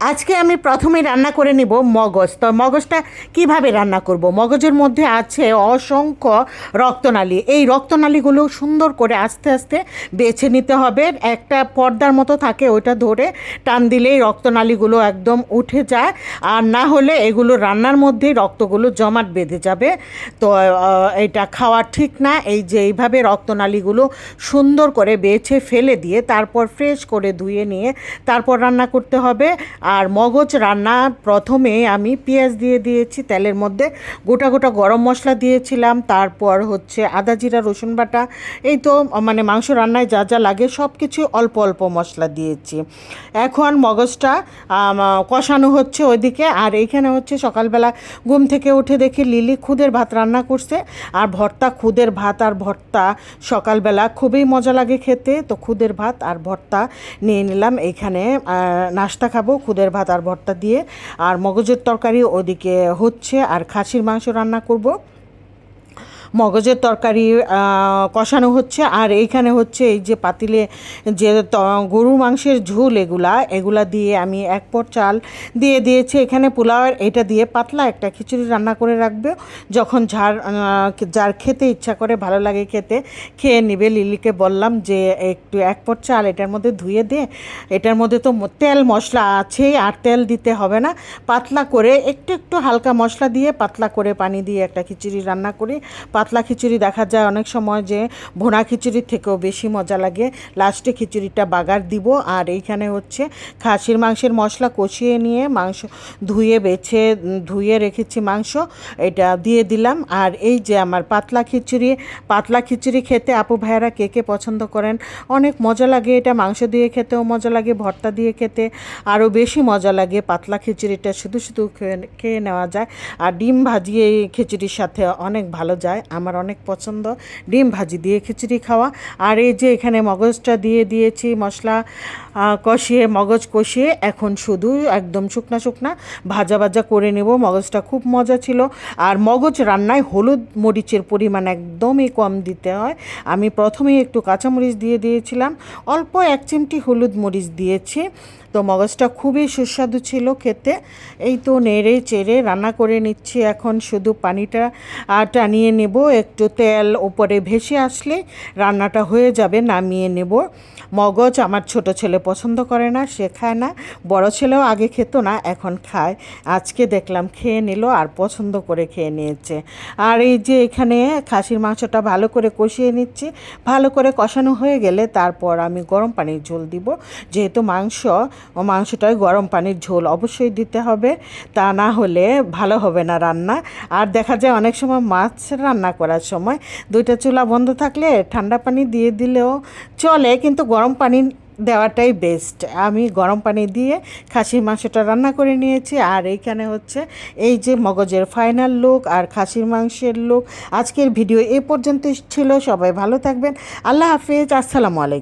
আজকে আমি প্রথমে রান্না করে নিব মগজ। তো মগজটা কীভাবে রান্না করব? মগজের মধ্যে আছে অসংখ্য রক্তনালী। এই রক্তনালীগুলো সুন্দর করে আস্তে আস্তে বেছে নিতে হবে। একটা পর্দার মতো থাকে ওইটা ধরে টান দিলেই রক্তনালীগুলো একদম উঠে যায়। আর না হলে এগুলো রান্নার মধ্যেই রক্তগুলো জমাট বেঁধে যাবে। তো এটা খাওয়া ঠিক না। এই যে এইভাবে রক্তনালীগুলো সুন্দর করে বেছে ফেলে দিয়ে তারপর ফ্রেশ করে ধুয়ে নিয়ে তারপর রান্না করতে হবে। আর মগজ রান্না প্রথমে আমি পেঁয়াজ দিয়ে দিয়েছি, তেলের মধ্যে গোটা গোটা গরম মশলা দিয়েছিলাম, তারপর হচ্ছে আদা জিরা, রসুন বাটা, এই তো মানে মাংস রান্নায় যা যা লাগে সব কিছু অল্প অল্প মশলা দিয়েছি। এখন মগজটা কষানো হচ্ছে ওইদিকে, আর এইখানে হচ্ছে সকালবেলা ঘুম থেকে উঠে দেখি লিলি খুদের ভাত রান্না করছে, আর ভর্তা খুদের ভাত আর ভর্তা সকালবেলা খুবই মজা লাগে খেতে, তো খুদের ভাত আর ভর্তা নিয়ে নিলাম এইখানে নাস্তা খাব খুদের ভাত আর ভর্তা দিয়ে। আর মগজের তরকারি ওদিকে হচ্ছে। আর খাসির মাংস রান্না করব। মগজের তরকারি কষানো হচ্ছে। আর এইখানে হচ্ছে এই যে পাতিলে যে গরুর মাংসের ঝোল এগুলা এগুলা দিয়ে আমি এক পট চাল দিয়ে দিয়েছি। এখানে পোলাওয়ের এটা দিয়ে পাতলা একটা খিচুড়ি রান্না করে রাখবে। যখন আহ, যার খেতে ইচ্ছা করে ভালো লাগে খেতে খেয়ে নিবে। লিলিকে বললাম যে একটু এক পট চাল এটার মধ্যে ধুয়ে দে। এটার মধ্যে তো তেল মশলা আছেই আর তেল দিতে হবে না। পাতলা করে একটু একটু হালকা মশলা দিয়ে পাতলা করে পানি দিয়ে একটা খিচুড়ি রান্না করি। পাতলা খিচুড়ি দেখা যায় অনেক সময় যে ভোনা খিচুড়ির থেকেও বেশি মজা লাগে। লাস্টে খিচুড়িটা বাগার দিব। আর এইখানে হচ্ছে খাসির মাংসের মশলা কষিয়ে নিয়ে মাংস ধুয়ে বেছে, ধুয়ে রেখেছি মাংস। এটা দিয়ে দিলাম। আর এই যে আমার পাতলা খিচুড়ি পাতলা খিচুড়ি খেতে আপু ভাইয়েরা কে কে পছন্দ করেন? অনেক মজা লাগে। এটা মাংস দিয়ে খেতেও মজা লাগে, ভর্তা দিয়ে খেতে আরও বেশি মজা লাগে। পাতলা খিচুড়িটা শুধু শুধু খেয়ে নেওয়া যায়। আর ডিম ভাজিয়ে এই খিচুড়ির সাথে অনেক ভালো যায়। আমার অনেক পছন্দ। ডিম ভাজি দিয়ে খিচুড়ি খাওয়া। আর এই যে এখানে মগজটা দিয়ে দিয়েছি মশলা। কষিয়ে, মগজ কষিয়ে এখন শুধু একদম শুকনা শুকনা ভাজা ভাজা করে নেব। মগজটা খুব মজা ছিল। আর মগজ রান্নায় হলুদ মরিচের পরিমাণ একদমই কম দিতে হয়। আমি প্রথমেই একটু কাঁচামরিচ দিয়ে দিয়েছিলাম। অল্প এক চিমটি হলুদ মরিচ দিয়েছি। তো মগজটা খুবই সুস্বাদু ছিল খেতে। এই তো নেড়ে চেড়ে রান্না করে নিচ্ছি। এখন শুধু পানিটা টানিয়ে নেব। একটু তেল ওপরে ভেসে আসলে রান্নাটা হয়ে যাবে, নামিয়ে নেব। মগজ আমার ছোট ছেলে পছন্দ করে না, সে খায় না। বড় ছেলেও আগে খেত না, এখন খায়। আজকে দেখলাম খেয়ে নিল আর পছন্দ করে খেয়ে নিয়েছে। আর এই যে এখানে খাসির মাংসটা ভালো করে কষিয়ে নিচ্ছি। ভালো করে কষানো হয়ে গেলে তারপর আমি গরম পানির ঝোল দিব। যেহেতু মাংস, ও মাংসটায় গরম পানির ঝোল অবশ্যই দিতে হবে। তা না হলে ভালো হবে না রান্না। আর দেখা যায় অনেক সময় মাছ রান্না করার সময় দুইটা চুলা বন্ধ থাকলে ঠান্ডা পানি দিয়ে দিলেও চলে, কিন্তু গরম পানি দেওয়াটাই বেস্ট আমি গরম পানি দিয়ে খাসির মাংসটা রান্না করে নিয়েছি। আর এইখানে হচ্ছে এই যে মগজের ফাইনাল লুক আর খাসির মাংসের লুক আজকের ভিডিও এ পর্যন্ত ছিল। সবাই ভালো থাকবেন। আল্লাহ হাফেজ। আসসালামু আলাইকুম।